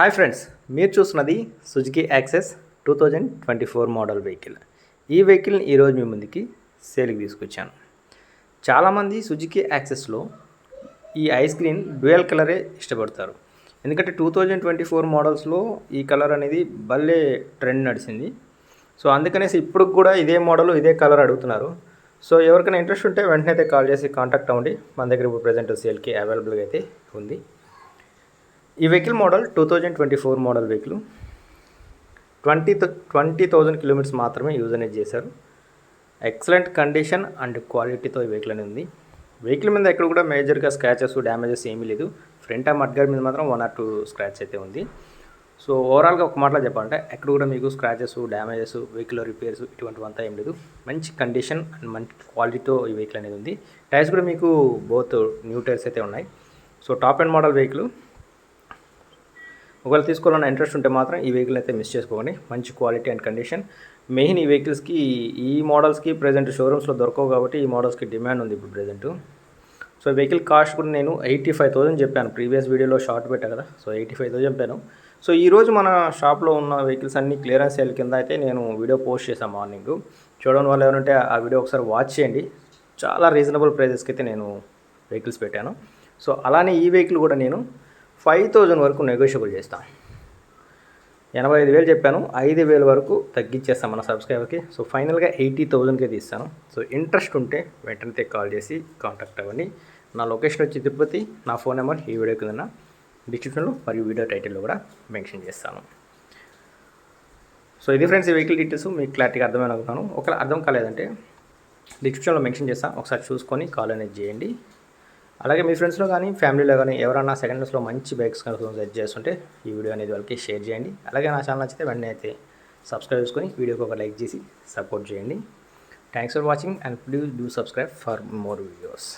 Hi friends మీరు చూస్తున్నది Suzuki Access two thousand twenty four model vehicle. ఈ వెహికల్ని ఈరోజు మీ ముందుకి సేల్కి తీసుకొచ్చాను. చాలామంది సుజుకి యాక్సెస్లో ఈ ఐస్ గ్రీన్ డ్యూయల్ కలరే ఇష్టపడతారు. ఎందుకంటే టూ థౌజండ్ ట్వంటీ ఫోర్ మోడల్స్లో ఈ కలర్ అనేది భలే ట్రెండ్ నడిచింది. సో అందుకనేసి ఇప్పుడు కూడా ఇదే మోడల్ ఇదే కలర్ అడుగుతున్నారు. సో ఎవరికైనా ఇంట్రెస్ట్ ఉంటే వెంటనే అయితే కాల్ చేసి కాంటాక్ట్ అవ్వండి. మన దగ్గర ఇప్పుడు ప్రజెంట్ సేల్కి అవైలబుల్గా అయితే ఉంది. ఈ vehicle model two thousand twenty four model vehicle. Twenty twenty thousand kilometres మాత్రమే యూజ్ అనేది చేశారు ఎక్సలెంట్ కండిషన్ అండ్ క్వాలిటీతో ఈ వెహికల్ అనేది ఉంది. వెహికల్ మీద ఎక్కడ కూడా మేజర్గా స్క్రాచెస్ డ్యామేజెస్ ఏమీ లేదు. ఫ్రంట్ ఆ మడ్గార్ మీద మాత్రం వన్ ఆర్ టూ స్క్రాచ్ అయితే ఉంది. సో ఓవరాల్గా ఒక మాటలో చెప్పాలంటే ఎక్కడ కూడా మీకు స్క్రాచెస్ డ్యామేజెస్ వెహికల్ రిపేర్స్ ఇటువంటివంతా ఏం లేదు. మంచి కండిషన్ అండ్ మంచి క్వాలిటీతో ఈ వెహికల్ అనేది ఉంది. టైర్స్ కూడా మీకు బోత్ న్యూ టైర్స్ అయితే ఉన్నాయి. So top and model vehicle ఒకవేళ తీసుకోవాలన్న ఇంట్రెస్ట్ ఉంటే మాత్రం ఈ వెహికల్ అయితే మిస్ చేసుకోండి మంచి క్వాలిటీ అండ్ కండిషన్ మెయిన్ ఈ వెహికల్స్కి ఈ మోడల్స్కి ప్రజెంట్ షోరూమ్స్లో దొరకవు కాబట్టి ఈ మోడల్స్కి డిమాండ్ ఉంది ఇప్పుడు ప్రజెంట్ సో వెహికల్ కాస్ట్ కూడా నేను ఎయిటీ ఫైవ్ థౌసండ్ చెప్పాను ప్రీవియస్ వీడియోలో షార్ట్ పెట్టా కదా. సో ఎయిటీ ఫైవ్ థౌసండ్ చెప్పాను సో ఈరోజు మన షాప్లో ఉన్న వెహికల్స్ అన్ని క్లియరెన్స్ సేల్ కింద అయితే నేను వీడియో పోస్ట్ చేశాను మార్నింగ్ చూడడం వల్ల ఎవరంటే ఆ వీడియో ఒకసారి వాచ్ చేయండి. చాలా రీజనబుల్ ప్రైజెస్కి అయితే నేను వెహికల్స్ పెట్టాను. సో అలానే ఈ వెహికల్ కూడా నేను ఫైవ్ థౌజండ్ వరకు నెగోషియబుల్ చేస్తాను ఎనభై ఐదు వేలు చెప్పాను ఐదు వేల వరకు తగ్గించేస్తాం మన సబ్స్క్రైబర్కి సో ఫైనల్గా ఎయిటీ థౌజండ్కే తీస్తాను. సో ఇంట్రెస్ట్ ఉంటే వెంటనే కాల్ చేసి కాంటాక్ట్ అవ్వండి. నా లొకేషన్ వచ్చి తిరుపతి నా ఫోన్ నెంబర్ ఈ వీడియో కింద డిస్క్రిప్షన్లో మరియు వీడియో టైటిల్లో కూడా మెన్షన్ చేస్తాను. సో ఇది ఫ్రెండ్స్ ఈ వెహికల్ డీటెయిల్స్ మీకు క్లారిటీగా అర్థమైన అనుకున్నాను ఒకవేళ అర్థం కాలేదంటే డిస్క్రిప్షన్లో మెన్షన్ చేస్తాను ఒకసారి చూసుకొని కాల్ అనేది చేయండి. అలాగే మీ ఫ్రెండ్స్లో కానీ ఫ్యామిలీలో కానీ ఎవరైనా సెకండ్ హ్యాండ్స్లో మంచి బైక్స్ కనుక సెట్ చేస్తుంటే ఈ వీడియో అనేది వాళ్ళకి షేర్ చేయండి. అలాగే నా ఛానల్ నచ్చితే వెంటనే అయితే సబ్స్క్రైబ్ చేసుకొని వీడియోకి ఒక లైక్ చేసి సపోర్ట్ చేయండి. Thanks for watching and please do subscribe for more videos